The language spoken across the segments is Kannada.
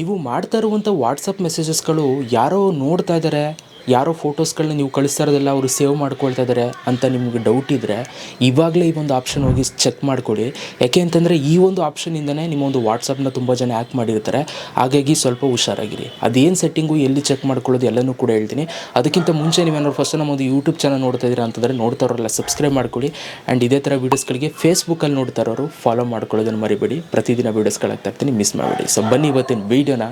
ನೀವು ಮಾಡ್ತಾ ಇರುವಂಥ ವಾಟ್ಸಪ್ ಮೆಸೇಜಸ್ಗಳು ಯಾರೋ ನೋಡ್ತಾ ಇದ್ದಾರೆ, ಯಾರೋ ಫೋಟೋಸ್ಗಳನ್ನ ನೀವು ಕಳಿಸ್ತಾ ಇರೋದೆಲ್ಲ ಅವರು ಸೇವ್ ಮಾಡ್ಕೊಳ್ತಾ ಇದ್ದಾರೆ ಅಂತ ನಿಮಗೆ ಡೌಟ್ ಇದ್ದರೆ ಇವಾಗಲೇ ಈ ಒಂದು ಆಪ್ಷನ್ ಹೋಗಿ ಚೆಕ್ ಮಾಡ್ಕೊಳ್ಳಿ ಯಾಕೆ ಅಂತಂದರೆ ಈ ಒಂದು ಆಪ್ಷನಿಂದನೇ ನಿಮ್ಮ ಒಂದು ವಾಟ್ಸಪ್ನ ತುಂಬ ಜನ ಆ್ಯಕ್ ಮಾಡಿರ್ತಾರೆ. ಹಾಗಾಗಿ ಸ್ವಲ್ಪ ಹುಷಾರಾಗಿರಿ. ಅದೇನು ಸೆಟ್ಟಿಂಗು ಎಲ್ಲಿ ಚೆಕ್ ಮಾಡ್ಕೊಳ್ಳೋದು ಎಲ್ಲನೂ ಕೂಡ ಹೇಳ್ತೀನಿ. ಅದಕ್ಕಿಂತ ಮುಂಚೆ ನೀವೇನಾದ್ರು ಫಸ್ಟ್ ನಮ್ಮ ಒಂದು ಯೂಟ್ಯೂಬ್ ಚಾನಲ್ ನೋಡ್ತಾ ಇದ್ದೀರಾ ಅಂತಂದರೆ ನೋಡ್ತಾ ಇರೋಲ್ಲ ಸಬ್ಸ್ಕ್ರೈಬ್ ಮಾಡ್ಕೊಳ್ಳಿ. ಆ್ಯಂಡ್ ಇದೇ ಥರ ವೀಡಿಯೋಸ್ಗಳಿಗೆ ಫೇಸ್ಬುಕ್ಕಲ್ಲಿ ನೋಡ್ತಾ ಇರೋರು ಫಾಲೋ ಮಾಡ್ಕೊಳ್ಳೋದನ್ನು ಮರಿಬೇಡಿ. ಪ್ರತಿದಿನ ವೀಡಿಯೋಸ್ಗಳಾಗ್ತಾ ಇರ್ತೀನಿ ಮಿಸ್ ಮಾಡಬೇಡಿ. ಸೊ ಬನ್ನಿ ಇವತ್ತಿನ ವೀಡಿಯೋನ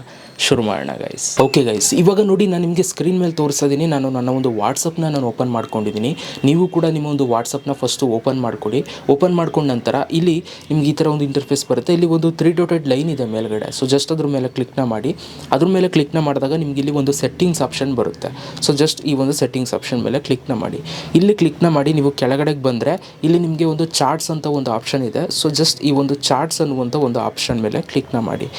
ಶುರು ಮಾಡೋಣ ಗೈಸ್ ಓಕೆ ಗೈಸ್ ಇವಾಗ ನೋಡಿ, ನಾನು ನಿಮಗೆ ಸ್ಕ್ರೀನ್ ಮೇಲೆ ತೋರಿಸ್ತಾ ಇದ್ದೀನಿ ನಾನು ನನ್ನ ಒಂದು ವಾಟ್ಸಪ್ನ ನಾನು ಓಪನ್ ಮಾಡ್ಕೊಂಡಿದ್ದೀನಿ ನೀವು ಕೂಡ ನಿಮ್ಮ ಒಂದು ವಾಟ್ಸಪ್ನ ಫಸ್ಟು ಓಪನ್ ಮಾಡ್ಕೊಳ್ಳಿ ಓಪನ್ ಮಾಡ್ಕೊಂಡ ನಂತರ ಇಲ್ಲಿ ನಿಮ್ಗೆ ಈ ಥರ ಒಂದು ಇಂಟರ್ಫೇಸ್ ಬರುತ್ತೆ. ಇಲ್ಲಿ ಒಂದು ತ್ರೀ ಡೋಟೆಡ್ ಲೈನ್ ಇದೆ ಮೇಲ್ಗಡೆ. ಸೊ ಜಸ್ಟ್ ಅದ್ರ ಮೇಲೆ ಕ್ಲಿಕ್ನ ಮಾಡಿ. ಅದ್ರ ಮೇಲೆ ಕ್ಲಿಕ್ನ ಮಾಡಿದಾಗ ನಿಮ್ಗೆ ಇಲ್ಲಿ ಒಂದು ಸೆಟ್ಟಿಂಗ್ಸ್ ಆಪ್ಷನ್ ಬರುತ್ತೆ. ಸೊ ಜಸ್ಟ್ ಈ ಒಂದು ಸೆಟ್ಟಿಂಗ್ಸ್ ಆಪ್ಷನ್ ಮೇಲೆ ಕ್ಲಿಕ್ನ ಮಾಡಿ. ಇಲ್ಲಿ ಕ್ಲಿಕ್ನ ಮಾಡಿ ನೀವು ಕೆಳಗಡೆಗೆ ಬಂದರೆ ಇಲ್ಲಿ ನಿಮಗೆ ಒಂದು ಚಾರ್ಟ್ಸ್ ಅಂತ ಒಂದು ಆಪ್ಷನ್ ಇದೆ. ಸೊ ಜಸ್ಟ್ ಈ ಒಂದು ಚಾರ್ಟ್ಸ್ ಅನ್ನುವಂಥ ಒಂದು ಆಪ್ಷನ್ ಮೇಲೆ ಕ್ಲಿಕ್ನ ಮಾಡಿ.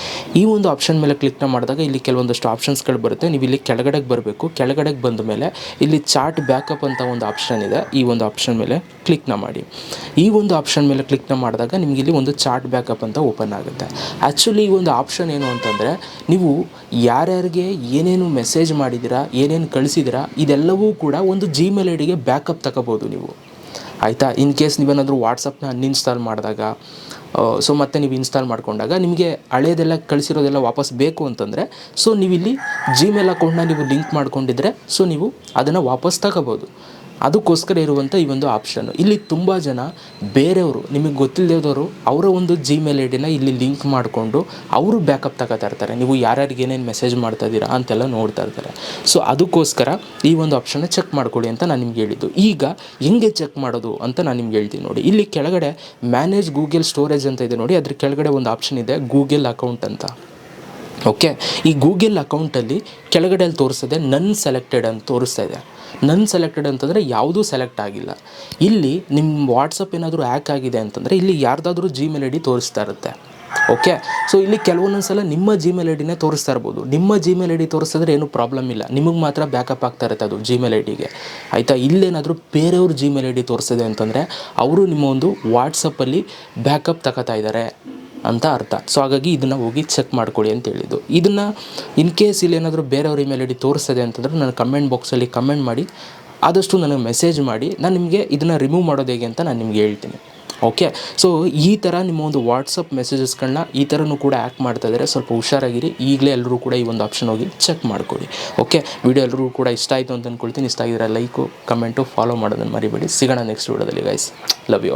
ಈ ಒಂದು ಆಪ್ಷನ್ ಮೇಲೆ ಕ್ಲಿಕ್ನ ಮಾಡಿದಾಗ ಇಲ್ಲಿ ಕೆಲವೊಂದಷ್ಟು ಆಪ್ಷನ್ಸ್ಗಳು ಬರುತ್ತೆ. ನೀವು ಇಲ್ಲಿ ಕೆಳಗಡೆಗೆ ಬರಬೇಕು. ಕೆಳಗಡೆಗೆ ಬಂದ ಮೇಲೆ ಇಲ್ಲಿ ಚಾರ್ಟ್ ಬ್ಯಾಕಪ್ ಅಂತ ಒಂದು ಆಪ್ಷನ್ ಇದೆ. ಈ ಒಂದು ಆಪ್ಷನ್ ಮೇಲೆ ಕ್ಲಿಕ್ನ ಮಾಡಿ. ಈ ಒಂದು ಆಪ್ಷನ್ ಮೇಲೆ ಕ್ಲಿಕ್ನ ಮಾಡಿದಾಗ ನಿಮಗೆ ಇಲ್ಲಿ ಒಂದು ಚಾರ್ಟ್ ಬ್ಯಾಕಪ್ ಅಂತ ಓಪನ್ ಆಗುತ್ತೆ. ಆ್ಯಕ್ಚುಲಿ ಈ ಒಂದು ಆಪ್ಷನ್ ಏನು ಅಂತಂದರೆ, ನೀವು ಯಾರ್ಯಾರಿಗೆ ಏನೇನು ಮೆಸೇಜ್ ಮಾಡಿದ್ದೀರಾ, ಏನೇನು ಕಳಿಸಿದಿರಾ ಇದೆಲ್ಲವೂ ಕೂಡ ಒಂದು ಜಿಮೇಲ್ ಐ ಡಿಗೆ ಬ್ಯಾಕಪ್ ತಗೋಬೋದು ನೀವು. ಆಯಿತಾ? ಇನ್ ಕೇಸ್ ನೀವೇನಾದರೂ ವಾಟ್ಸಪ್ನ ಅನ್ಇನ್ಸ್ಟಾಲ್ ಮಾಡಿದಾಗ ಸೊ ಮತ್ತೆ ನೀವು ಇನ್ಸ್ಟಾಲ್ ಮಾಡಿಕೊಂಡಾಗ ನಿಮಗೆ ಹಳೆಯದೆಲ್ಲ ಕಳಿಸಿರೋದೆಲ್ಲ ವಾಪಸ್ ಬೇಕು ಅಂತಂದರೆ ಸೊ ನೀವಿಲ್ಲಿ ಜಿಮೇಲ್ ಅಕೌಂಟ್ನ ನೀವು ಲಿಂಕ್ ಮಾಡ್ಕೊಂಡಿದ್ರೆ ಸೊ ನೀವು ಅದನ್ನು ವಾಪಸ್ ತಗೋಬೋದು. ಅದಕ್ಕೋಸ್ಕರ ಇರುವಂಥ ಈ ಒಂದು ಆಪ್ಷನ್ನು ಇಲ್ಲಿ ತುಂಬ ಜನ ಬೇರೆಯವರು, ನಿಮಗೆ ಗೊತ್ತಿಲ್ಲದವರು ಅವರ ಒಂದು ಜಿಮೇಲ್ ಐ ಡಿನ ಇಲ್ಲಿ ಲಿಂಕ್ ಮಾಡಿಕೊಂಡು ಅವರು ಬ್ಯಾಕಪ್ ತಗೋತಾ ಇರ್ತಾರೆ. ನೀವು ಯಾರ್ಯಾರಿಗೆ ಏನೇನು ಮೆಸೇಜ್ ಮಾಡ್ತಾ ಇದ್ದೀರಾ ಅಂತೆಲ್ಲ ನೋಡ್ತಾ ಇರ್ತಾರೆ. ಸೊ ಅದಕ್ಕೋಸ್ಕರ ಈ ಒಂದು ಆಪ್ಷನ್ನ ಚೆಕ್ ಮಾಡ್ಕೊಳ್ಳಿ ಅಂತ ನಾನು ನಿಮ್ಗೆ ಹೇಳಿದ್ದು. ಈಗ ಹೆಂಗೆ ಚೆಕ್ ಮಾಡೋದು ಅಂತ ನಾನು ನಿಮ್ಗೆ ಹೇಳ್ತೀನಿ ನೋಡಿ. ಇಲ್ಲಿ ಕೆಳಗಡೆ ಮ್ಯಾನೇಜ್ ಗೂಗಲ್ ಸ್ಟೋರೇಜ್ ಅಂತ ಇದೆ ನೋಡಿ. ಅದ್ರ ಕೆಳಗಡೆ ಒಂದು ಆಪ್ಷನ್ ಇದೆ ಗೂಗಲ್ ಅಕೌಂಟ್ ಅಂತ. ಓಕೆ ಈ ಗೂಗಲ್ ಅಕೌಂಟಲ್ಲಿ ಕೆಳಗಡೆ ಅಲ್ಲಿ ತೋರಿಸ್ತದೆ ನನ್ ಸೆಲೆಕ್ಟೆಡ್ ಅಂತ ತೋರಿಸ್ತಾ ಇದೆ. ನನ್ ಸೆಲೆಕ್ಟೆಡ್ ಅಂತಂದರೆ ಯಾವುದೂ ಸೆಲೆಕ್ಟ್ ಆಗಿಲ್ಲ. ಇಲ್ಲಿ ನಿಮ್ಮ ವಾಟ್ಸಪ್ ಏನಾದರೂ ಹ್ಯಾಕ್ ಆಗಿದೆ ಅಂತಂದರೆ ಇಲ್ಲಿ ಯಾರ್ದಾದ್ರೂ ಜಿಮೇಲ್ ಐ ಡಿ ತೋರಿಸ್ತಾ ಇರುತ್ತೆ. ಓಕೆ ಸೊ ಇಲ್ಲಿ ಕೆಲವೊಂದೊಂದು ಸಲ ನಿಮ್ಮ ಜಿಮೇಲ್ ಐ ಡಿನೇ ತೋರಿಸ್ತಾ ಇರ್ಬೋದು. ನಿಮ್ಮ ಜಿಮೇಲ್ ಐ ಡಿ ತೋರಿಸಿದ್ರೆ ಏನೂ ಪ್ರಾಬ್ಲಮ್ ಇಲ್ಲ. ನಿಮಗೆ ಮಾತ್ರ ಬ್ಯಾಕಪ್ ಆಗ್ತಾ ಇರುತ್ತೆ ಅದು ಜಿಮೇಲ್ ಐ ಡಿಗೆ ಆಯಿತಾ? ಇಲ್ಲೇನಾದರೂ ಬೇರೆಯವ್ರ ಜಿಮೇಲ್ ಐ ಡಿ ತೋರಿಸಿದೆ ಅಂತಂದರೆ, ಅವರು ನಿಮ್ಮ ಒಂದು ವಾಟ್ಸಪ್ಪಲ್ಲಿ ಬ್ಯಾಕಪ್ ತಗೋತಾ ಇದ್ದಾರೆ. ಅಂತ ಅರ್ಥ. ಸೊ ಹಾಗಾಗಿ ಇದನ್ನು ಹೋಗಿ ಚೆಕ್ ಮಾಡ್ಕೊಳ್ಳಿ ಅಂತ ಹೇಳಿದ್ದು. ಇದನ್ನು ಇನ್ ಕೇಸ್ ಇಲ್ಲಿ ಏನಾದರೂ ಬೇರೆಯವ್ರ ಇಮೇಲ್ ಐ ಡಿ ತೋರಿಸ್ತದೆ ಅಂತಂದರೆ ನಾನು ಕಮೆಂಟ್ ಬಾಕ್ಸಲ್ಲಿ ಕಮೆಂಟ್ ಮಾಡಿ, ಆದಷ್ಟು ನನಗೆ ಮೆಸೇಜ್ ಮಾಡಿ, ನಾನು ನಿಮಗೆ ಇದನ್ನು ರಿಮೂವ್ ಮಾಡೋದು ಹೇಗೆ ಅಂತ ನಾನು ನಿಮಗೆ ಹೇಳ್ತೀನಿ. ಓಕೆ ಸೊ ಈ ಥರ ನಿಮ್ಮ ಒಂದು ವಾಟ್ಸಪ್ ಮೆಸೇಜಸ್ಗಳನ್ನ ಈ ಥರನೂ ಕೂಡ ಆ್ಯಕ್ ಮಾಡ್ತಾ ಇದ್ದಾರೆ ಸ್ವಲ್ಪ ಹುಷಾರಾಗಿರಿ. ಈಗಲೇ ಎಲ್ಲರೂ ಕೂಡ ಈ ಒಂದು ಆಪ್ಷನ್ ಹೋಗಿ ಚೆಕ್ ಮಾಡ್ಕೊಳ್ಳಿ ಓಕೆ ವಿಡಿಯೋ ಎಲ್ಲರೂ ಕೂಡ ಇಷ್ಟ ಆಯಿತು ಅಂತ ಅಂದ್ಕೊಳ್ತೀನಿ ಇಷ್ಟ ಆಗಿದ್ರೆ ಲೈಕು ಕಮೆಂಟು ಫಾಲೋ ಮಾಡೋದನ್ನು ಮರಿಬೇಡಿ. ಸಿಗೋಣ ನೆಕ್ಸ್ಟ್ ವಿಡಿಯೋದಲ್ಲಿ ಗೈಸ್ ಲವ್ ಯು